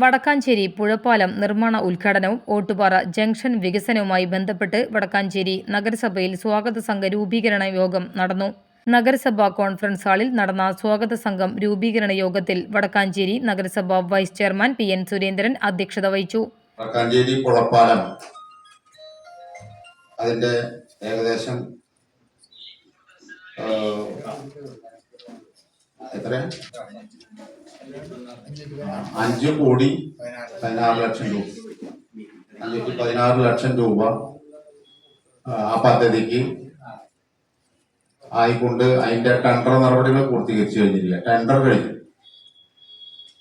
വടക്കാഞ്ചേരി പുഴപ്പാലം നിർമ്മാണ ഉദ്ഘാടനവും ഓട്ടുപാറ ജംഗ്ഷൻ വികസനവുമായി ബന്ധപ്പെട്ട് വടക്കാഞ്ചേരി നഗരസഭയിൽ സ്വാഗത സംഘ രൂപീകരണ യോഗം നടന്നു. നഗരസഭാ കോൺഫറൻസ് ഹാളിൽ നടന്ന സ്വാഗത സംഘം രൂപീകരണ യോഗത്തിൽ വടക്കാഞ്ചേരി നഗരസഭാ vice chairman P N Surendran അധ്യക്ഷത വഹിച്ചു. വടക്കാഞ്ചേരി പുഴപ്പാലം. അതിന്റെ ഏകദേശം അഞ്ച് കോടി പതിനാറ് ലക്ഷം രൂപ. അഞ്ഞൂറ്റി പതിനാറ് ലക്ഷം രൂപ ആ, പദ്ധതിക്ക് ആയിക്കൊണ്ട് അതിന്റെ ടെൻഡർ നടപടികൾ പൂർത്തീകരിച്ചു കഴിഞ്ഞിരിക്കുക. ടെൻഡർ കഴിഞ്ഞു.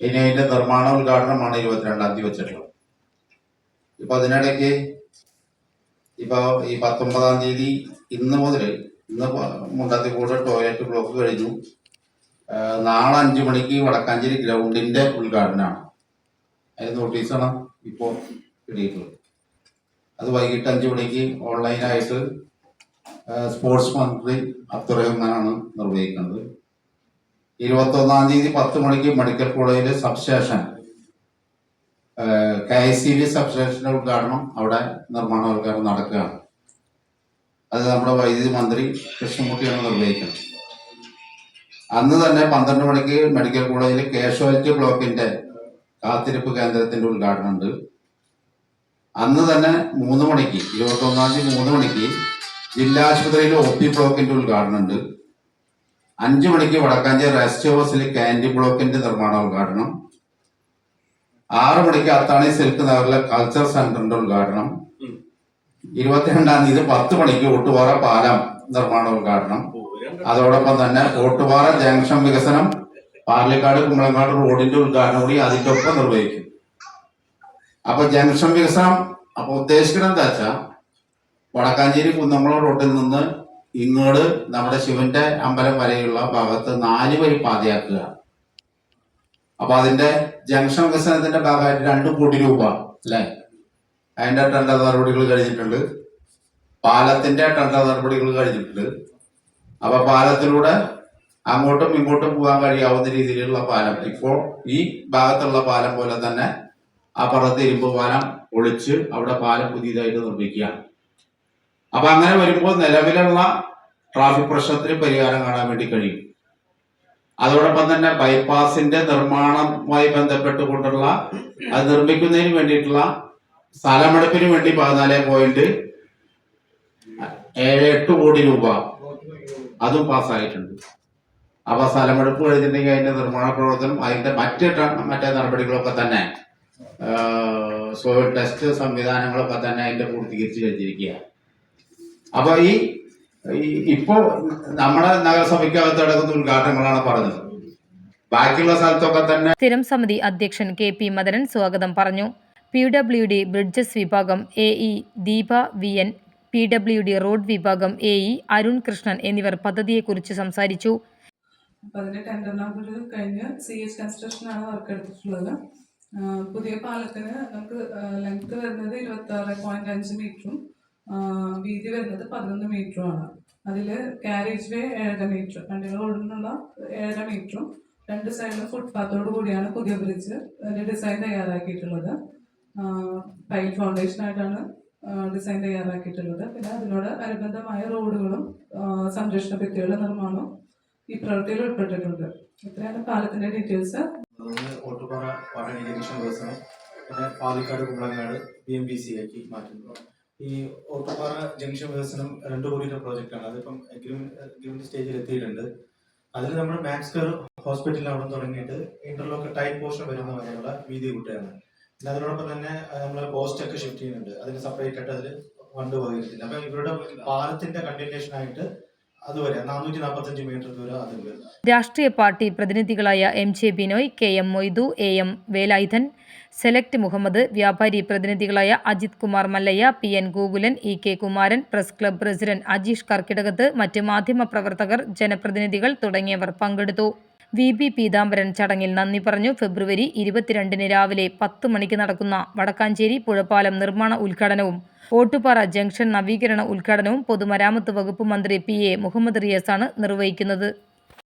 ഇനി അതിന്റെ നിർമ്മാണ ഉദ്ഘാടനമാണ് ഇരുപത്തിരണ്ടാം തീയതി വെച്ചിട്ടുള്ളത് ഇപ്പൊ അതിനിടയ്ക്ക് ഇപ്പൊ ഈ പത്തൊമ്പതാം തീയതി ഇന്ന് മുതൽ ഇന്ന് മുണ്ടത്തിക്കൂട് ടോയ്ലറ്റ് ബ്ലോക്ക് കഴിഞ്ഞു. നാളെ അഞ്ചു മണിക്ക് വടക്കാഞ്ചേരി ഗ്രൗണ്ടിന്റെ ഉദ്ഘാടനമാണ്. അതിന് നോട്ടീസാണ് ഇപ്പോൾ കിട്ടിയിട്ടുള്ളത്. അത് വൈകിട്ട് അഞ്ചു മണിക്ക് ഓൺലൈനായിട്ട് സ്പോർട്സ് മന്ത്രി അബ്ദുൾ റഹ്മാനാണ് നിർവഹിക്കുന്നത്. ഇരുപത്തൊന്നാം തീയതി പത്ത് മണിക്ക് മെഡിക്കൽ കോളേജിലെ substation K I C B സബ്സ്റ്റേഷന്റെ ഉദ്ഘാടനം അവിടെ നിർമ്മാണോദ്ഘാടനം നടക്കുകയാണ്. അത് നമ്മുടെ വൈദ്യുതി മന്ത്രി കൃഷ്ണൻകുട്ടിയാണ് നിർവഹിക്കുന്നത്. അന്ന് തന്നെ പന്ത്രണ്ട് മണിക്ക് മെഡിക്കൽ കോളേജിൽ കാഷ്വാലിറ്റി ബ്ലോക്കിന്റെ കാത്തിരിപ്പ് കേന്ദ്രത്തിന്റെ ഉദ്ഘാടനം ഉണ്ട്. അന്ന് തന്നെ മൂന്ന് മണിക്ക് ഇരുപത്തി ഒന്നാം തീയതി മൂന്ന് മണിക്ക് ജില്ലാ ആശുപത്രിയിൽ ഒ പി ബ്ലോക്കിന്റെ ഉദ്ഘാടനം ഉണ്ട്. അഞ്ചു മണിക്ക് വടക്കാഞ്ചേരി റെസ്റ്റ് ഹൗസിൽ കാൻഡി ബ്ലോക്കിന്റെ നിർമ്മാണ ഉദ്ഘാടനം. ആറു മണിക്ക് അത്താണി സിൽക്ക് നഗറിലെ കൾച്ചർ സെന്ററിന്റെ ഉദ്ഘാടനം. ഇരുപത്തിരണ്ടാം തീയതി പത്ത് മണിക്ക് ഒട്ടുപാറ പാലം നിർമ്മാണ ഉദ്ഘാടനം. അതോടൊപ്പം തന്നെ ഓട്ടുപാറ ജംഗ്ഷൻ വികസനം പാർലിക്കാട് കുമ്പളങ്ങാട് റോഡിന്റെ ഉദ്ഘാടനം കൂടി അതിന്റെ നിർവഹിക്കും. അപ്പൊ ജംഗ്ഷൻ വികസനം അപ്പൊ ഉദ്ദേശിക്കുന്നത് എന്താ വെച്ചാ വടക്കാഞ്ചേരി കുന്നമ്പളം റോഡിൽ നിന്ന് ഇങ്ങോട്ട് നമ്മുടെ ശിവന്റെ അമ്പലം വരെയുള്ള ഭാഗത്ത് നാല് വരി പാതയാക്കുക. അപ്പൊ അതിന്റെ ജംഗ്ഷൻ വികസനത്തിന്റെ ഭാഗമായിട്ട് രണ്ട് കോടി രൂപ അല്ലെ? അതിന്റെ ടെൻഡർ നടപടികൾ കഴിഞ്ഞിട്ടുണ്ട്. പാലത്തിന്റെ ടെൻഡർ നടപടികൾ കഴിഞ്ഞിട്ടുണ്ട്. അപ്പൊ പാലത്തിലൂടെ അങ്ങോട്ടും ഇങ്ങോട്ടും പോകാൻ കഴിയാവുന്ന രീതിയിലുള്ള പാലം. ഇപ്പോൾ ഈ ഭാഗത്തുള്ള പാലം പോലെ തന്നെ അപ്പുറത്ത് ഇരുമ്പ് പാലം ഒളിച്ച് അവിടെ പാലം പുതിയതായിട്ട് നിർമ്മിക്കുകയാണ്. അപ്പൊ അങ്ങനെ വരുമ്പോൾ നിലവിലുള്ള ട്രാഫിക് പ്രശ്നത്തിന് പരിഹാരം കാണാൻ വേണ്ടി കഴിയും. അതോടൊപ്പം തന്നെ ബൈപ്പാസിന്റെ നിർമ്മാണവുമായി ബന്ധപ്പെട്ടുകൊണ്ടുള്ള അത് നിർമ്മിക്കുന്നതിന് വേണ്ടിയിട്ടുള്ള സ്ഥലമെടുപ്പിന് വേണ്ടി പതിനാല് പോയിന്റ് ഏഴ് എട്ട് കോടി രൂപ അതും പാസ്സായിട്ടുണ്ട്. അപ്പൊ സ്ഥലമെടുപ്പ് കഴിഞ്ഞിട്ടുണ്ടെങ്കിൽ അതിന്റെ നിർമ്മാണ പ്രവർത്തനം അതിന്റെ മറ്റ് മറ്റേ നടപടികളൊക്കെ തന്നെ സോയിൽ ടെസ്റ്റ് സംവിധാനങ്ങളൊക്കെ തന്നെ അതിന്റെ പൂർത്തീകരിച്ച് കഴിഞ്ഞിരിക്കുക അപ്പൊ ഈ ഈ- ഇപ്പോ നമ്മുടെ നഗരസഭയ്ക്കകത്ത് നടക്കുന്ന ഉദ്ഘാടനങ്ങളാണ് പറഞ്ഞത്. ബാക്കിയുള്ള സ്ഥലത്തൊക്കെ തന്നെ സ്ഥിരം സമിതി അധ്യക്ഷൻ കെ പി മദനൻ സ്വാഗതം പറഞ്ഞു. പി ഡബ്ല്യു ഡി ബ്രിഡ്ജസ് വിഭാഗം A E Deepa V N P W D road വിഭാഗം എ ഇ അരുൺ കൃഷ്ണൻ എന്നിവർ പദ്ധതിയെക്കുറിച്ച് സംസാരിച്ചു. കൺസ്ട്രക്ഷൻ വർക്ക് എടുത്തിട്ടുള്ളത്. പുതിയ പാലത്തിന് നമുക്ക് ലെങ്ത് വരുന്നത് ഇരുപത്തി ആറ് പോയിന്റ് അഞ്ച് മീറ്ററും വീതി വരുന്നത് പതിനൊന്ന് മീറ്ററുമാണ് അതിൽ കാരേജ് വേ ഏഴര മീറ്റർ വണ്ടികൾ ഓടുന്നുള്ള ഏഴര മീറ്ററും രണ്ട് സൈഡിലും ഫുട്പാത്തോടു കൂടിയാണ് പുതിയ ബ്രിഡ്ജ് ഡിസൈൻ തയ്യാറാക്കിയിട്ടുള്ളത്. പൈൽ ഫൗണ്ടേഷൻ ആയിട്ടാണ് ഡിസൈൻ തയ്യാറാക്കിയിട്ടുള്ളത്. പിന്നെ അതിനോട് അനുബന്ധമായ റോഡുകളും സംരക്ഷണ ഭിത്തികളുടെ നിർമ്മാണവും ഈ പ്രവൃത്തിയിൽ ഉൾപ്പെട്ടിട്ടുണ്ട്. ഇത്രയാണ് പാലത്തിന്റെ ഡീറ്റെയിൽസ് പിന്നെ Palakkad Kumbalangad B M B C ആക്കി മാറ്റുന്നു. ഈ ഓട്ടുപാറ ജംഗ്ഷൻ വികസനം രണ്ട് കോടിയുടെ പ്രോജക്റ്റാണ് അതിപ്പം അഗ്രിമെന്റ് സ്റ്റേജിൽ എത്തിയിട്ടുണ്ട്. അതിൽ നമ്മൾ മാക്സ്കർ അവിടെ തുടങ്ങിയിട്ട് ഇന്റർലോക്ക് ടൈപ്പ് പോർഷൻ വരുന്ന വരെയുള്ള വീതി കൂട്ടുകയാണ്. പിന്നെ അതിനോടൊപ്പം തന്നെ നമ്മൾ പോസ്റ്റ് ഒക്കെ ഷിഫ്റ്റ് ചെയ്യുന്നുണ്ട്. അതിന് സെപ്പറേറ്റ് ആയിട്ട് അതിൽ ഫണ്ട് വഹിക്കുന്നില്ല അപ്പൊ ഇവരുടെ പാലത്തിന്റെ കണ്ടിന്യൂഷൻ ആയിട്ട് രാഷ്ട്രീയ party പ്രതിനിധികളായ M J Binoy K M Moidu A M Velayudhan select Muhammad വ്യാപാരി പ്രതിനിധികളായ Ajith Kumar Mallayya P N Gokulan E K Kumaran press club president Ajeesh Karkidakath മറ്റ് മാധ്യമപ്രവർത്തകർ ജനപ്രതിനിധികൾ തുടങ്ങിയവർ പങ്കെടുത്തു. വി. ബി പീതാംബരൻ ചടങ്ങിൽ നന്ദി പറഞ്ഞു. ഫെബ്രുവരി ഇരുപത്തിരണ്ടിന് രാവിലെ പത്ത് മണിക്ക് നടക്കുന്ന വടക്കാഞ്ചേരി പുഴപ്പാലം നിർമ്മാണ ഉദ്ഘാടനവും ഓട്ടുപാറ ജംഗ്ഷൻ നവീകരണ ഉദ്ഘാടനവും പൊതുമരാമത്ത് വകുപ്പ് മന്ത്രി പി. എ. മുഹമ്മദ് റിയാസാണ് നിർവഹിക്കുന്നത്.